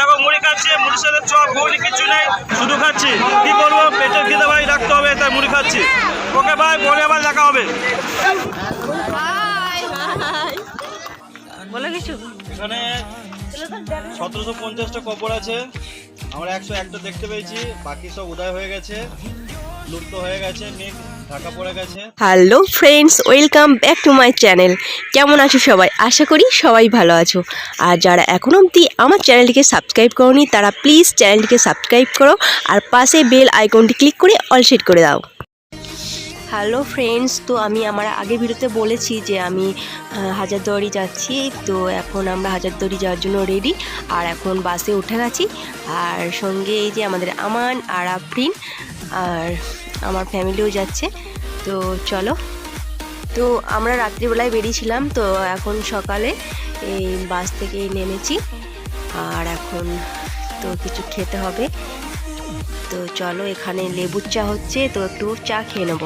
দেখো মুড়ি খাচ্ছি মুড়ির সাথে চপ ঘুগনি কিছু নেই শুধু খাচ্ছি। কি করব পেটের খিদে ভাই রাখতে হবে তাই মুড়ি খাচ্ছি। ওকে ভাই পরে আবার দেখা হবে। বলো কিছু? এখানে সতেরোশো পঞ্চাশটা কবর আছে। আমরা একশো একটা দেখতে পেয়েছি বাকি সব উদয় হয়ে গেছে। হয়ে hello friends, welcome back to my channel. কেমন আছো সবাই? আশা করি সবাই ভালো আছো। আর যারা এখন অবধি আমার চ্যানেলটিকে সাবস্ক্রাইব করোনি, তারা প্লিজ চ্যানেলটিকে সাবস্ক্রাইব করো আর পাশে বেল আইকনটি ক্লিক করে অল সেট করে দাও। হ্যালো ফ্রেন্ডস, তো আমি আমার আগে ভিডিওতে বলেছি যে আমি হাজারদুয়ারি যাচ্ছি। তো এখন আমরা হাজারদুয়ারি যাওয়ার জন্য রেডি আর এখন বাসে উঠে গেছি। আর সঙ্গে এই যে আমাদের আমান আর আফরিন আর আমার ফ্যামিলিও যাচ্ছে। তো চলো। তো আমরা রাত্রিবেলায় বেরিয়েছিলাম, তো এখন সকালে এই বাস থেকে নেমেছি। আর এখন তো কিছু খেতে হবে। তো চলো, এখানে লেবুর চা হচ্ছে, তো একটু চা খেয়ে নেব।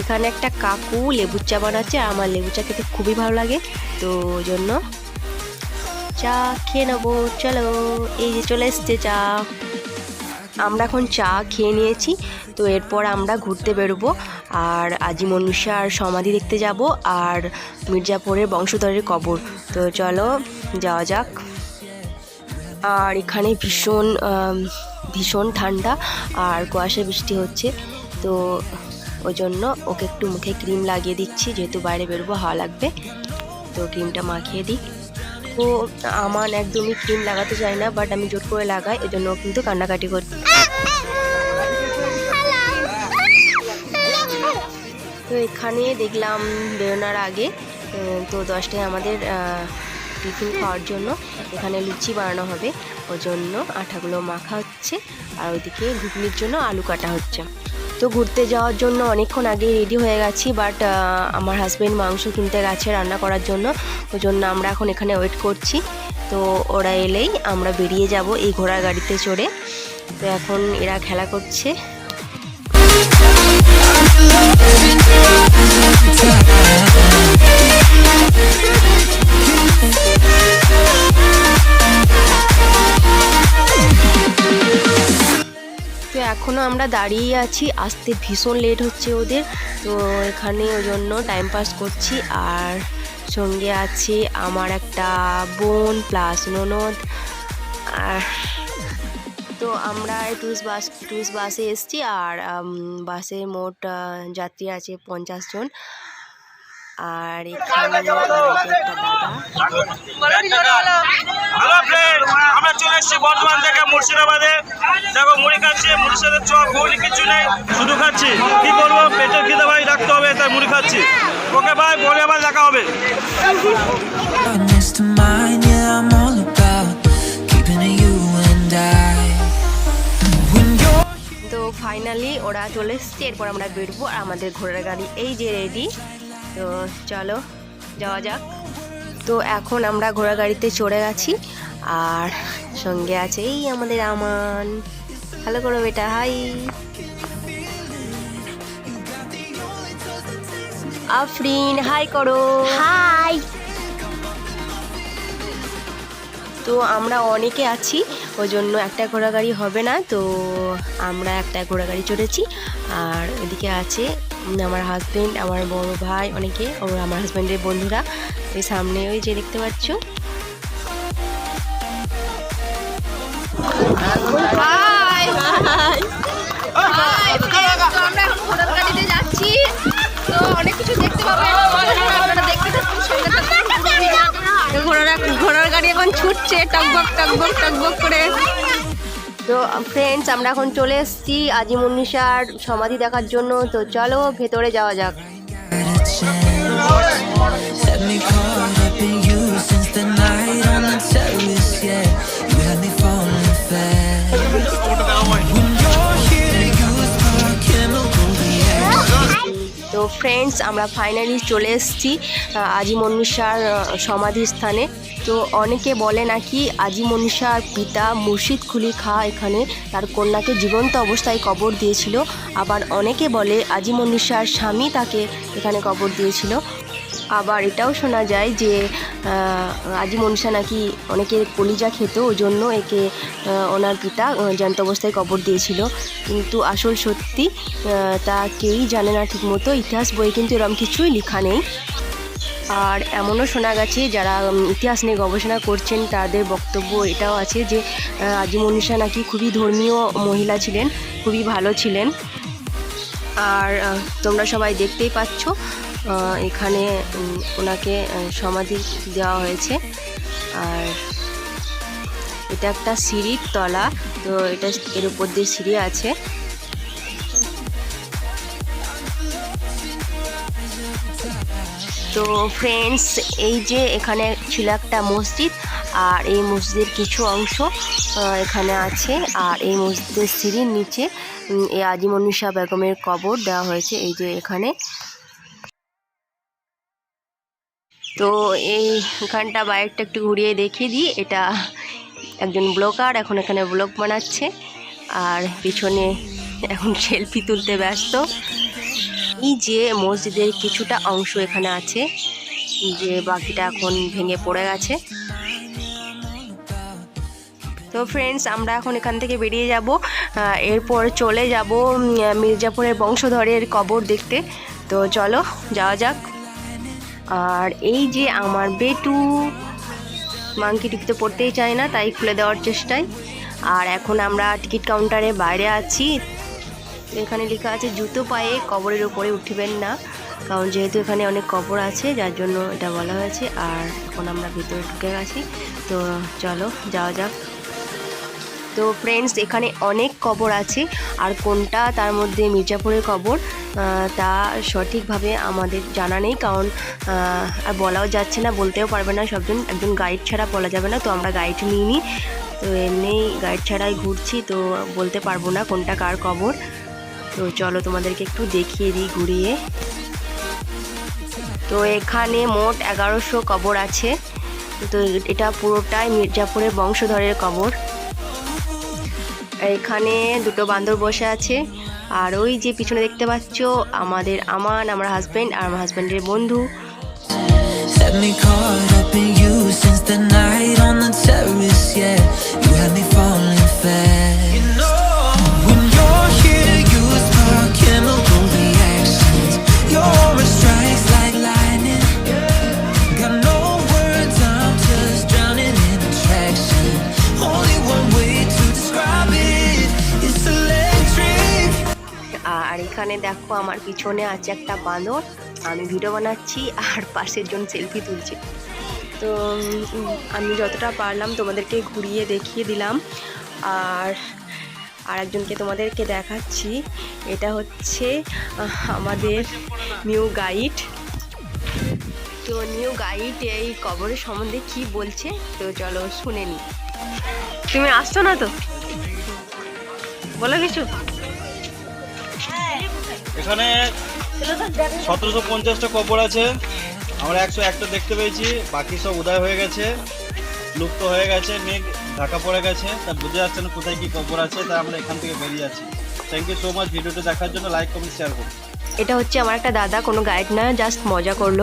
এখানে একটা কাকু লেবুর চা বানাচ্ছে আমার লেবু চা খেতে খুবই ভালো লাগে। তো জন্য চা খেয়ে নেব। চলো, এই যে চলে এসছে চা। আমরা এখন চা খেয়ে নিয়েছি, তো এরপর আমরা ঘুরতে বেরোবো। আর আজি মনুষ্যার সমাধি দেখতে যাব, আর মির্জাপুরের বংশধরের কবর। তো চলো, যাওয়া যাক। আর এখানে ভীষণ ভীষণ ঠান্ডা, আর কুয়াশা বৃষ্টি হচ্ছে। তো ওই জন্য ওকে একটু মুখে ক্রিম লাগিয়ে দিচ্ছি, যেহেতু বাইরে বেরোবো, হাওয়া লাগবে। তো ক্রিমটা মাখিয়ে দিই। তো আমার একদমই ক্রিম লাগাতে চাই না বাট আমি জোর করে লাগাই ওই জন্য কিন্তু কান্নাকাটি করছে। তো এখানে দেখলাম বেরোনোর আগে তো দশটায় আমাদের টিফিন খাওয়ার জন্য এখানে লুচি বানানো হবে। ওই জন্য আঠাগুলো মাখা হচ্ছে, আর ওইদিকে ঘুগনির জন্য আলু কাটা হচ্ছে। তো ঘুরতে যাওয়ার জন্য অনেকক্ষণ আগেই রেডি হয়ে গেছি বাট আমার হাজব্যান্ড মাংস কিনতে গেছে রান্না করার জন্য ওই জন্য আমরা এখন এখানে ওয়েট করছি। তো ওরা এলেই আমরা বেরিয়ে যাব এই ঘোড়ার গাড়িতে চড়ে। তো এখন এরা খেলা করছে। এখনও আমরা দাঁড়িয়ে আছি। আসতে ভীষণ লেট হচ্ছে ওদের। তো এখানে ওই জন্য টাইম পাস করছি। আর সঙ্গে আছে আমার একটা বোন প্লাস ননদ। আর তো আমরা টুরিস্ট বাস টুরিস্ট বাসে এসেছি। আর বাসে মোট যাত্রী আছে পঞ্চাশ জন। আর আমরা চলে এসেছি বর্ধমান থেকে মুর্শিদাবাদে। দেখো মুড়ি খাচ্ছি মুড়ির সাথে চপ কিছু নেই শুধু খাচ্ছি। কি করব পেটের খিদে ভাই রাখতে হবে তাই মুড়ি খাচ্ছি। ওকে ভাই পরে আবার দেখা হবে। তো ফাইনালি ওরা চলে এসছে এরপর আমরা বেরবো আর আমাদের ঘোড়ার গাড়ি এই যে রেডি তো চলো, যাওয়া যাক। তো এখন আমরা ঘোড়া গাড়িতে চড়ে গেছি, আর সঙ্গে আছে এই আমাদের আমান। ভালো করো বেটা হাই আফরিন হাই করো। হাই তো আমরা অনেকে আছি ওই জন্য একটা ঘোড়া গাড়ি হবে না, তো আমরা একটা ঘোড়া গাড়ি চড়েছি। আর এদিকে আছে আমার হাজব্যান্ড আমার বড় ভাই, অনেকে, ওর আমার হাজব্যান্ডের বন্ধুরা। ওই সামনে ওই যে দেখতে পাচ্ছ। হচ্ছে টকবক টকবক টকবক করে। তো ফ্রেন্ডস আমরা এখন চলে এসেছি আজি উন্নিশার সমাধি দেখার জন্য। তো চলো ভেতরে যাওয়া যাক। তো ফ্রেন্ডস আমরা ফাইনালি চলে এসেছি আজি মনুষ্যার সমাধি স্থানে তো অনেকে বলে নাকি আজি মনুষ্যার পিতা মুর্শিদ খুলি খা এখানে, তার কন্যাকে জীবন্ত অবস্থায় কবর দিয়েছিল। আবার অনেকে বলে আজি মনুষ্যার স্বামী তাকে এখানে কবর দিয়েছিল। আবার এটাও শোনা যায় যে আজি মনীষা নাকি অনেকের কলিজা খেত ওই জন্য একে ওনার পিতা জ্যান্ত অবস্থায় কবর দিয়েছিল। কিন্তু আসল সত্যি তা কেউই জানে না ঠিকমতো। ইতিহাস বই কিন্তু এরকম কিছুই লেখা নেই। আর এমনও শোনা গেছে যারা ইতিহাস নিয়ে গবেষণা করছেন তাদের বক্তব্য এটাও আছে যে আহ, আজি মনীষা নাকি খুবই ধর্মীয় মহিলা ছিলেন খুবই ভালো ছিলেন। আর তোমরা সবাই দেখতেই পাচ্ছ এখানে ওনাকে সমাধি দেওয়া হয়েছে। আর এটা একটা সিঁড়ির তলা, তো এটা এর উপর দিয়ে সিঁড়ি আছে। তো ফ্রেন্ডস এই যে এখানে ছিল একটা মসজিদ, আর এই মসজিদের কিছু অংশ এখানে আছে। আর এই মসজিদের সিঁড়ির নিচে এই আজিমনুষা বেগমের কবর দেওয়া হয়েছে, এই যে এখানে। তো এই এখানটা বাইকটা একটু ঘুরিয়ে দেখিয়ে দিই। এটা একজন ব্লগার এখন এখানে ব্লগ বানাচ্ছে। আর পিছনে এখন সেলফি তুলতে ব্যস্ত। এই যে মসজিদের কিছুটা অংশ এখানে আছে যে বাকিটা এখন ভেঙে পড়ে গেছে। তো ফ্রেন্ডস আমরা এখন এখান থেকে বেরিয়ে যাব। এরপর চলে যাব মির্জাপুরের বংশধরের কবর দেখতে। তো চলো, যাওয়া যাক। আর এই যে আমার বেটু, মাংকি টিকিতে পড়তেই চায় না, তাই খুলে দেওয়ার চেষ্টায়। আর এখন আমরা টিকিট কাউন্টারে বাইরে আছি। এখানে লেখা আছে, জুতো পায়ে কবরের উপরে উঠবেন না। কারণ যেহেতু এখানে অনেক কবর আছে, যার জন্য এটা বলা হয়েছে। আর এখন আমরা ভিতরে ঢুকে গেছি তো চলো, যাওয়া যাক। তো ফ্রেন্ডস এখানে অনেক কবর আছে। আর কোনটা তার মধ্যে মির্জাপুরের কবর তা সঠিকভাবে আমাদের জানা নেই, কারণ আর বলাও যাচ্ছে না, বলতেও পারবে না সবজন একজন গাইড ছাড়া বলা যাবে না, তো আমরা গাইড নিইনি। তো এমনি গাইড ছাড়াই ঘুরছি, তো বলতে পারব না কোনটা কার কবর। তো চলো তোমাদেরকে একটু দেখিয়ে দিই ঘুরিয়ে। তো এখানে মোট এগারোশো কবর আছে। তো এটা পুরোটাই মির্জাপুরের বংশধরের কবর। এখানে দুটো বান্দর বসে আছে। আর ওই যে পিছনে দেখতে পাচ্ছ, আমাদের আমান, আমার হাজব্যান্ড আর আমার হাজব্যান্ডের বন্ধু। এখানে দেখো আমার পিছনে আছে একটা বাঁদর আমি ভিডিও বানাচ্ছি আর পাশের জন সেলফি তুলছে। তো আমি যতটা পারলাম তোমাদেরকে ঘুরিয়ে দেখিয়ে দিলাম। আর আর একজনকে তোমাদেরকে দেখাচ্ছি। এটা হচ্ছে আমাদের নিউ গাইড তো নিউ গাইড এই কবরের সম্বন্ধে কি বলছে? তো চলো শুনে নি। তুমি আসছো না তো? বলো কিছু। এখানে সতেরোশো পঞ্চাশটা কবর আছে। আমরা একশো একটা দেখতে পেয়েছি। বাকি সব উদয় হয়ে গেছে। লুপ্ত হয়ে গেছে, মেঘ ঢাকা পড়ে গেছে। তা বুঝে যাচ্ছে না কোথায় কি কবর আছে, তা আমরা এখান থেকে বেরিয়ে যাচ্ছি। থ্যাংক ইউ সো মাচ ভিডিওটা দেখার জন্য লাইক কমেন্ট শেয়ার করুন। এটা হচ্ছে আমার একটা দাদা, কোনো গাইড না জাস্ট মজা করল।